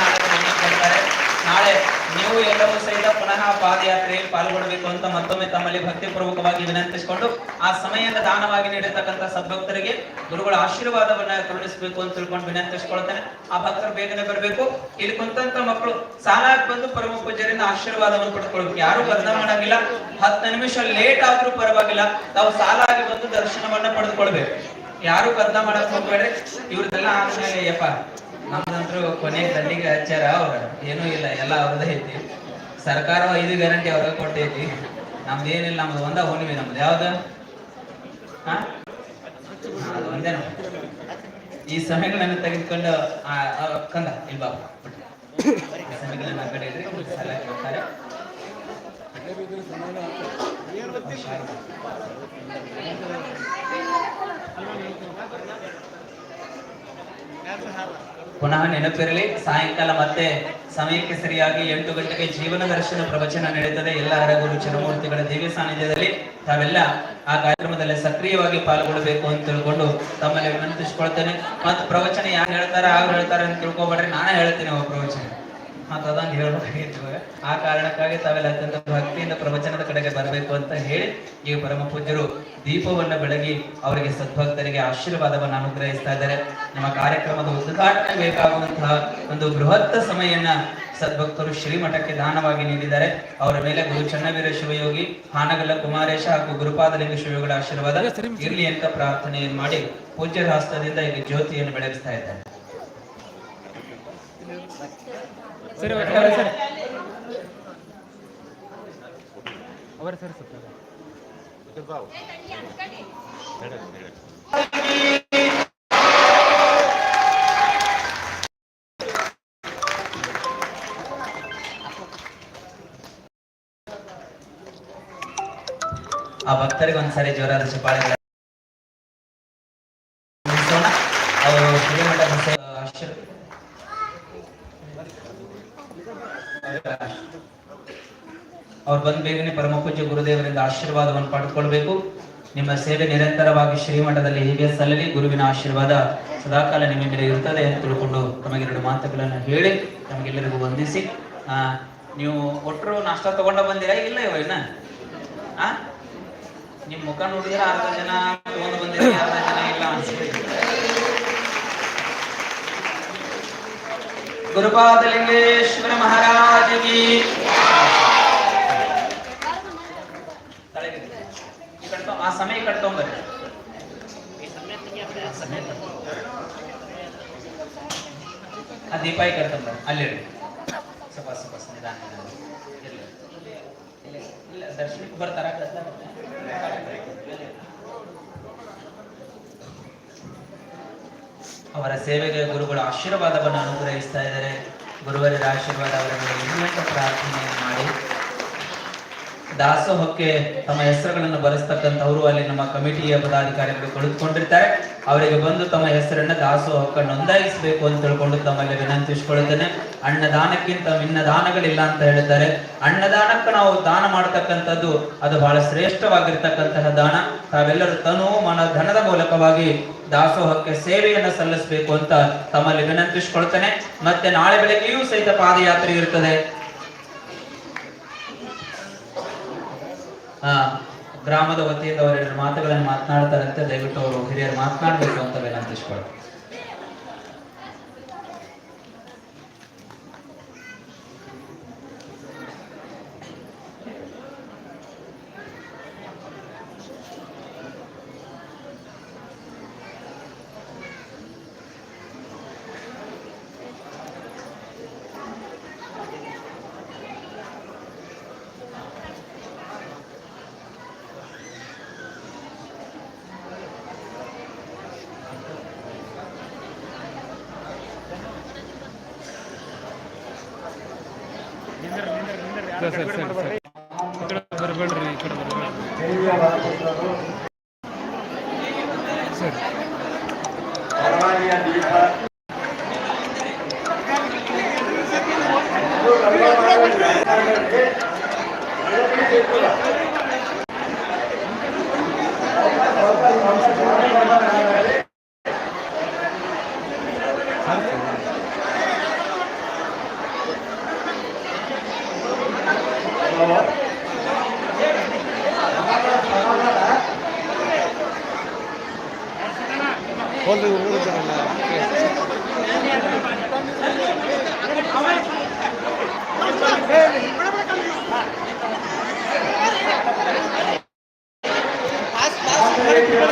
ನಾಳೆ ನಾಳೆ ನೀವು ಎಲ್ಲರೂ ಸಹಿತ ಪುನಃ ಪಾದಯಾತ್ರೆಯಲ್ಲಿ ಪಾಲ್ಗೊಳ್ಳಬೇಕು ಅಂತ ಮತ್ತೊಮ್ಮೆ ತಮ್ಮಲ್ಲಿ ಭಕ್ತಿಪೂರ್ವಕವಾಗಿ ವಿನಂತಿಸಿಕೊಂಡು ಆ ಸಮಯದ ದಾನವಾಗಿ ನೀಡಿರ್ತಕ್ಕಂಥ ಸದ್ಭಕ್ತರಿಗೆ ಗುರುಗಳ ಆಶೀರ್ವಾದವನ್ನ ಕರುಣಿಸಬೇಕು ಅಂತ ತಿಳ್ಕೊಂಡು ವಿನಂತಿಸಿಕೊಳ್ತೇನೆ. ಆ ಭಕ್ತರು ಬೇಗನೆ ಬರಬೇಕು. ಇಲ್ಲಿ ಕುಂತಂತ ಮಕ್ಕಳು ಸಾಲಾಗಿ ಬಂದು ಪರಮ ಪೂಜ್ಯರಿಂದ ಆಶೀರ್ವಾದವನ್ನು ಪಡ್ಕೊಳ್ಬೇಕು ಯಾರು ಬರ್ಧ ಮಾಡಂಗಿಲ್ಲ. ಹತ್ತು ನಿಮಿಷ ಲೇಟ್ ಆದ್ರೂ ಪರವಾಗಿಲ್ಲ. ತಾವು ಸಾಲಾಗಿ ಬಂದು ದರ್ಶನವನ್ನ ಪಡೆದುಕೊಳ್ಬೇಕು. ಯಾರು ಬರ್ಧ ಮಾಡಕ್ ಹೋಗ್ಬೇಡ್ರಿ. ಇವ್ರದೆಲ್ಲ ಆದ್ಮೇಲೆ ಯಪ್ಪ. ನಮ್ದಂತ್ರು ಕೊನೆ ದಂಡಿಗೆ ಹಚ್ಚಾರ ಅವ್ರ. ಏನೂ ಇಲ್ಲ ಎಲ್ಲ ಅವ್ರದ್ದೇ ಐತಿ. ಸರ್ಕಾರ ಐದು ಗ್ಯಾರಂಟಿ ಅವ್ರಿಗೆ ಕೊಟ್ಟೈತಿ. ನಮ್ದು ಏನಿಲ್ಲ ನಮ್ದು ಒಂದ ಹುಣ್ಣಿಮೆ ನಮ್ದು. ಯಾವ್ದ? ಹಾ? ಹಾ, ಅದು ಒಂದೇ ನಮ್ದು. ಈ ಸಮಯಗಳನ್ನ ತೆಗೆದುಕೊಂಡು ಕಂದ ಇಲ್ ಬಾಬು ಸಮಯಗಳನ್ನ ಕಡೆ ಸಲಹೆ ಸಲ ಕೊಡ್ತಾರೆ ಪುನಃ ನೆನಪಿರಲಿ, ಸಾಯಂಕಾಲ ಮತ್ತೆ ಸಮಯಕ್ಕೆ ಸರಿಯಾಗಿ ಎಂಟು ಗಂಟೆಗೆ ಜೀವನ ದರ್ಶನ ಪ್ರವಚನ ನಡೆಯುತ್ತದೆ. ಎಲ್ಲ ಹರಗುರು ಚಿರಮೂರ್ತಿಗಳ ದಿವ್ಯ ಸಾನ್ನಿಧ್ಯದಲ್ಲಿ ತಾವೆಲ್ಲ ಆ ಕಾರ್ಯಕ್ರಮದಲ್ಲಿ ಸಕ್ರಿಯವಾಗಿ ಪಾಲ್ಗೊಳ್ಳಬೇಕು ಅಂತ ತಿಳ್ಕೊಂಡು ತಮ್ಮಲ್ಲಿ ವಿನಂತಿಸ್ಕೊಳ್ತೇನೆ. ಮತ್ತು ಪ್ರವಚನ ಯಾರು ಹೇಳ್ತಾರ ಅವ್ರು ಹೇಳ್ತಾರೆ ಅಂತ ತಿಳ್ಕೊಬೇಡ್ರಿ. ನಾನೇ ಹೇಳ್ತೀನಿ ಒಬ್ಬ ಪ್ರವಚನ. ಮತ್ತು ಹೇಳ್ಬೇಕಾಗಿತ್ತು. ಆ ಕಾರಣಕ್ಕಾಗಿ ತಾವೆಲ್ಲ ಅತ್ಯಂತ ಭಕ್ತಿಯಿಂದ ಪ್ರವಚನದ ಕಡೆಗೆ ಬರಬೇಕು ಅಂತ ಹೇಳಿ ಈ ಪರಮ ಪೂಜ್ಯರು ದೀಪವನ್ನ ಬೆಳಗಿ ಅವರಿಗೆ ಸದ್ಭಕ್ತರಿಗೆ ಆಶೀರ್ವಾದವನ್ನು ಅನುಗ್ರಹಿಸ್ತಾ ಇದ್ದಾರೆ. ನಮ್ಮ ಕಾರ್ಯಕ್ರಮದ ಉದ್ಘಾಟನೆ ಬೇಕಾಗುವಂತಹ ಒಂದು ಬೃಹತ್ ಸಮಯನ್ನ ಸದ್ಭಕ್ತರು ಶ್ರೀಮಠಕ್ಕೆ ದಾನವಾಗಿ ನೀಡಿದ್ದಾರೆ. ಅವರ ಮೇಲೆ ಗುರು ಚನ್ನವೀರ ಶಿವಯೋಗಿ, ಹಾನಗಲ್ಲ ಕುಮಾರೇಶ ಹಾಗೂ ಗುರುಪಾದಲಿಂಗ ಶಿವಯೋಗಿಗಳ ಆಶೀರ್ವಾದ ಇರಲಿ ಅಂತ ಪ್ರಾರ್ಥನೆಯನ್ನು ಮಾಡಿ ಪೂಜ್ಯರ ಹಸ್ತದಿಂದ ಇಲ್ಲಿ ಜ್ಯೋತಿಯನ್ನು ಬೆಳಗಿಸ್ತಾ ಇದ್ದಾರೆ. ಸರಿ ಅವರೇ ಸರಿ. ಅವರೇ ಸರಿ ಸ್ವಲ್ಪ ಆ ಭಕ್ತರಿಗೆ ಒಂದ್ಸರಿ ಜೋರಾದ ಚಪ್ಪಾಳೆ ಅವರು ಶ್ರೀಮಠದ ಸೇ- ಆಶೀರ್- ಅವ್ರು ಬಂದ ಬೇಗನೆ ಪರಮ ಪೂಜ್ಯ ಗುರುದೇವರಿಂದ ಆಶೀರ್ವಾದವನ್ನು ಪಡೆದುಕೊಳ್ಬೇಕು. ನಿಮ್ಮ ಸೇವೆ ನಿರಂತರವಾಗಿ ಶ್ರೀಮಠದಲ್ಲಿ ಹೀಗೆ ಸಲ್ಲಲಿ ಗುರುವಿನ ಆಶೀರ್ವಾದ ಸದಾಕಾಲ ನಿಮ್ಮ ಮೇಲೆ ಇರುತ್ತದೆ ತಿಳ್ಕೊಂಡು ತಮಗೆರಡು ಮಾತುಗಳನ್ನು ಹೇಳಿ ತಮಗೆಲ್ಲರಿಗೂ ವಂದಿಸಿ. ನೀವು ಒಟ್ಟರು ನಾಷ್ಟ ತಗೊಂಡ ಬಂದಿರಾ ಇಲ್ಲ ಇವ ಇನ್ನ? ನಿಮ್ ಮುಖ ನೋಡಿದ್ರೆ ಅರ್ಧ ಜನ ತಗೊಂಡು ಬಂದಿರ, ಅರ್ಧ ಜನ ಇಲ್ಲ ಅನ್ಸುತ್ತೆ. ಗುರುಪಾದಲಿಂಗೇಶ್ವರ ಮಹಾರಾಜಗಿ ತಲೆಗೆ. ಈ ಕಡೆ ತೊ- ಆ ಸಮಯ ಕಟ್ಕೊಂಬರ್ರಿ ಆ ದೀಪ ಈ ಕಟ್ಕೊಂಬರ್ರಿ ಅಲ್ಲಿ ನಿಧಾನ. ಇಲ್ಲ, ದರ್ಶನಕ್ಕೆ ಬರ್ತಾರ ಅವರ ಸೇವೆಗೆ ಗುರುಗಳ ಆಶೀರ್ವಾದವನ್ನು ಅನುಗ್ರಹಿಸ್ತಾ ಇದ್ದಾರೆ. ಗುರುವರ ಆಶೀರ್ವಾದ ಅವರ ಇರಲಿ ಪ್ರಾರ್ಥನೆಯನ್ನು ಮಾಡಿ. ದಾಸೋಹಕ್ಕೆ ತಮ್ಮ ಹೆಸರುಗಳನ್ನು ಬರೆಸ್ತಕ್ಕಂಥವರು ಅಲ್ಲಿ ನಮ್ಮ ಕಮಿಟಿಯ ಪದಾಧಿಕಾರಿಗಳು ಕುಳಿತುಕೊಂಡಿರ್ತಾರೆ ಅವರಿಗೆ ಬಂದು ತಮ್ಮ ಹೆಸರನ್ನ ದಾಸೋಹಕ್ಕೆ ನೋಂದಾಯಿಸಬೇಕು ಅಂತ ತಿಳ್ಕೊಂಡು ತಮ್ಮಲ್ಲಿ ವಿನಂತಿಸಿಕೊಳ್ಳುತ್ತೇನೆ ಅನ್ನದಾನಕ್ಕಿಂತ ಭಿನ್ನ ದಾನಗಳಿಲ್ಲ ಅಂತ ಹೇಳ್ತಾರೆ ಅನ್ನದಾನಕ್ಕೆ ನಾವು ದಾನ ಮಾಡತಕ್ಕಂಥದ್ದು ಅದು ಬಹಳ ಶ್ರೇಷ್ಠವಾಗಿರ್ತಕ್ಕಂತಹ ದಾನ. ತಾವೆಲ್ಲರೂ ತನು ಮನ ಧನದ ಮೂಲಕವಾಗಿ ದಾಸೋಹಕ್ಕೆ ಸೇವೆಯನ್ನು ಸಲ್ಲಿಸಬೇಕು ಅಂತ ತಮ್ಮಲ್ಲಿ ವಿನಂತಿಸಿಕೊಳ್ತೇನೆ ಮತ್ತೆ ನಾಳೆ ಬೆಳಗ್ಗೆಯೂ ಸಹಿತ ಪಾದಯಾತ್ರೆ ಇರ್ತದೆ. ಆ ಗ್ರಾಮದ ವತಿಯಿಂದ ಅವರೆರಡು ಮಾತುಗಳನ್ನು ಮಾತನಾಡ್ತಾರಂತೆ. ದಯವಿಟ್ಟು ಅವರು ಹಿರಿಯರು ಮಾತನಾಡಬೇಕು ಅಂತ ವಿನಂತಿಸ್ಕೊಳ್ತಾರೆ ಸರಿ ಸರಿ ಸರಿ ಸರಿ ಈ ಕಡೆ ಬರಬೇಡ್ರಿ ಈ ಕಡೆ ಬರಬೇಡ್ರಿ ಸರಿ ಹೋಲ್ರಿ ಉಳಿದಾರಲ್ಲ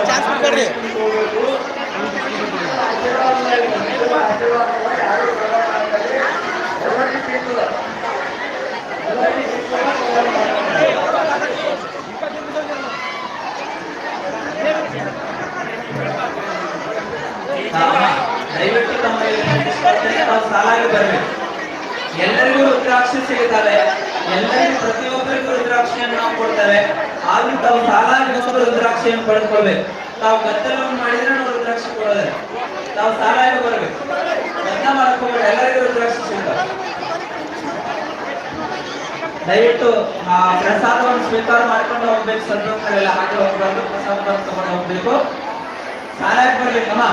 ಚಾನ್ಸ್ ಕೊಡ್ರಿ ಎಲ್ಲರಿಗೂ ಇದ್ದಾವೆ ಎಲ್ಲರಿಗೂ ಪ್ರತಿಯೊಬ್ಬರಿಗೂ ರುದ್ರಾಕ್ಷಿಯನ್ನು ನಾವು ಕೊಡ್ತೇವೆ. ಆದ್ರೂ ತಾವು ಸಾಲಾಗಿ ಬಂದು ರುದ್ರಾಕ್ಷಿಯನ್ನು ಪಡೆದುಕೊಳ್ಬೇಕು. ತಾವು ಗದ್ದಲವನ್ನು ಮಾಡಿದ್ರೆ ನಾವು ರುದ್ರಾಕ್ಷಿ ಕೊಡೋದಿಲ್ಲ. ತಾವು ಸಾಲಾಗಿ ಬರಬೇಕು. ಗದ್ದ ಮಾಡ್ಕೊಂಡು ಎಲ್ಲರಿಗೂ ರುದ್ರಾಕ್ಷಿ ಸಿಗುತ್ತೆ? ದಯವಿಟ್ಟು ಆ ಪ್ರಸಾದವನ್ನು ಸ್ವೀಕಾರ ಮಾಡ್ಕೊಂಡು ಹೋಗ್ಬೇಕು. ಸಂತೋಷಗಳೆಲ್ಲ ಹಾಕಿ ಹೋಗ್ಬಾರ್ದು ಪ್ರಸಾದವನ್ನು ತಗೊಂಡು ಹೋಗ್ಬೇಕು. ಸಾಲಾಗಿ ಬರ್ಬೇಕು ಅಮ್ಮ.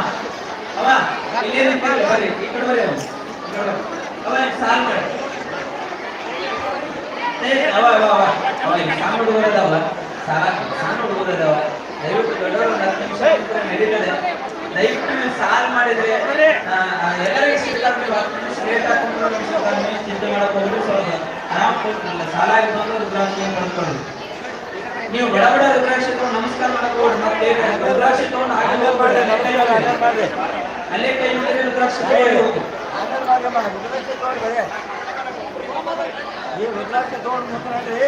ಇಲ್ಲೇ ಬರ್ರಿ, ಈ ಕಡೆ ಬರ್ರಿ ಅವ ಸಾಲ್ ಮಾಡಿ. ಅವ ಅವ ಅವ ಅವ ಅದಾವ ದಯವಿಟ್ಟು ನಿಮಿಷ ನೀವು ಮಾಡಿದ್ರೆ ಎಲ್ಲರಿಗೂ ಸಿಗ್ತಾರೆ ನೀವು ಹತ್ತು ನಿಮಿಷ ನಿಮಿಷ ನೀವು ಚಿಂತೆ ಮಾಡಕ್ಕೆ ಹೋಗ್ರಿ ಸ್ವಲ್ಪ ಆರಾಮ್ ಕೂತ್ರಲ್ಲ ಸಾಲ ಆಗಿ ಬಂದು ಪಡ್ಕೊಳ್ಳಿ ನೀವು ಬಡ ಬಡ ರುದ್ರಾಕ್ಷಿ ತಗೊಂಡು ನಮಸ್ಕಾರ ಮಾಡಕ್ ಹೋಗ್ರಿ ಮತ್ತೆ ರುದ್ರಾಕ್ಷಿ ತಗೊಂಡು ಹಾಗೆ ಹೋಗ್ಬೇಡ್ರಿ ಅಲ್ಲೇ ಕೈ ಮುಗಿದ್ರೆ ರುದ್ರಾಕ್ಷಿ ತಗೊಂಡು ಹೋಗಿ ಈ ರುದ್ರಾಕ್ಷಿ ತಗೊಂಡು ಮುಖಂಡ್ರಿ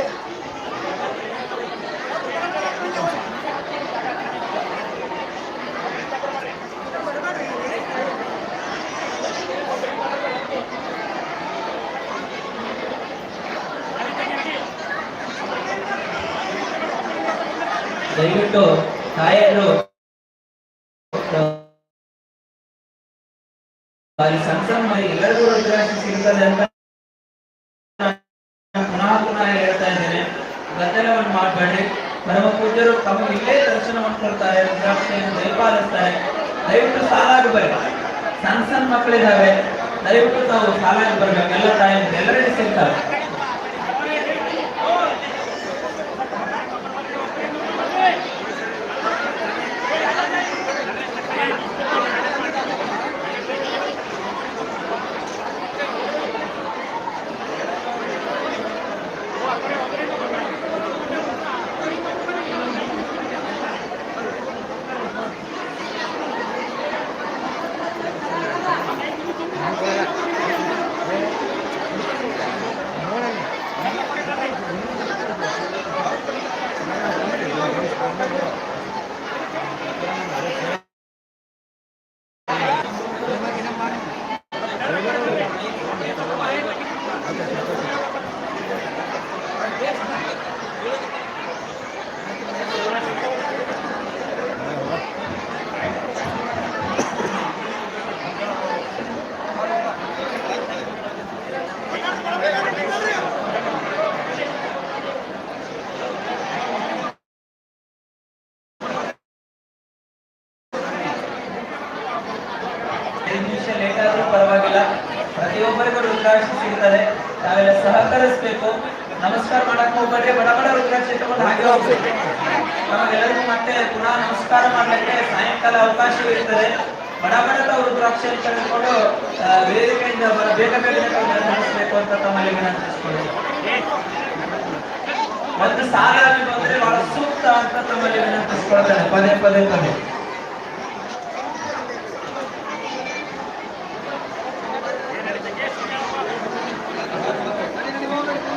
ದಯವಿಟ್ಟು ತಾಯಂದ್ರು ಅಲ್ಲಿ ಸಣ್ಣ ಸಣ್ಣ ಮರಿ ಎಲ್ಲರಿಗೂ ರುದ್ರಾಕ್ಷಿ ಸಿಗ್ತದೆ ಅಂತ ನಾನು ಪುನಃ ಪುನಃ ಹೇಳ್ತಾ ಇದ್ದೇನೆ ಮಾಡಬೇಡ್ರಿ. ಪರಮ ಪೂಜ್ಯರು ತಮ್ಮ ಇಲ್ಲೇ ದರ್ಶನ ಮಾಡ್ಕೊಳ್ತಾರೆ ರುದ್ರಾಕ್ಷೆಯನ್ನು ದಯಪಾಲಿಸ್ತಾರೆ. ದಯವಿಟ್ಟು ಸಾಲಾಗಿ ಬರ್ರಿ. ಸಣ್ಣ ಸಣ್ಣ ಮಕ್ಕಳಿದ್ದಾವೆ. ದಯವಿಟ್ಟು ತಾವು ಸಾಲಾಗಿ ಬರ್ಬೇಕು. ಎಲ್ಲ ತಾಯಿ ಎಲ್ಲರಿಗೂ ಸಿಗ್ತಾರೆ ಐದು ರುದ್ರಾಕ್ಷಿ ಸಿಗ್ತದೆ. ತಾವೆಲ್ಲ ಸಹಕರಿಸ್ಬೇಕು. ನಮಸ್ಕಾರ ಮಾಡಕ್ ಹೋಗ್ಬೇಡ್ರಿ. ಬಡ ಬಡ ರುದ್ರಾಕ್ಷ ಇಟ್ಕೊಂಡು ಹಾಗೆ ಹೋಗ್ಬೇಕು. ನಮಗೆಲ್ಲರಿಗೂ ಮತ್ತೆ ಪುನಃ ನಮಸ್ಕಾರ ಮಾಡ್ಲಿಕ್ಕೆ ಸಾಯಂಕಾಲ ಅವಕಾಶ ಇರ್ತದೆ. ಬಡ ಬಡ ರುದ್ರಾಕ್ಷ ತೆಗೆದುಕೊಂಡು ವೇದಿಕೆಯಿಂದ ಬೇಗ ಬೇಗ ನಡೆಸಬೇಕು ಅಂತ ತಮ್ಮಲ್ಲಿ ವಿನಂತಿಸ್ಕೊಳ್ಳಿ ಒಂದು ಸಾಲಾಗಿ ಬಂದ್ರೆ ಬಹಳ ಸೂಕ್ತ ಅಂತ ತಮ್ಮಲ್ಲಿ ವಿನಂತಿಸ್ಕೊಳ್ತೇನೆ. ಪದೇ ಪದೇ ಪದೇ.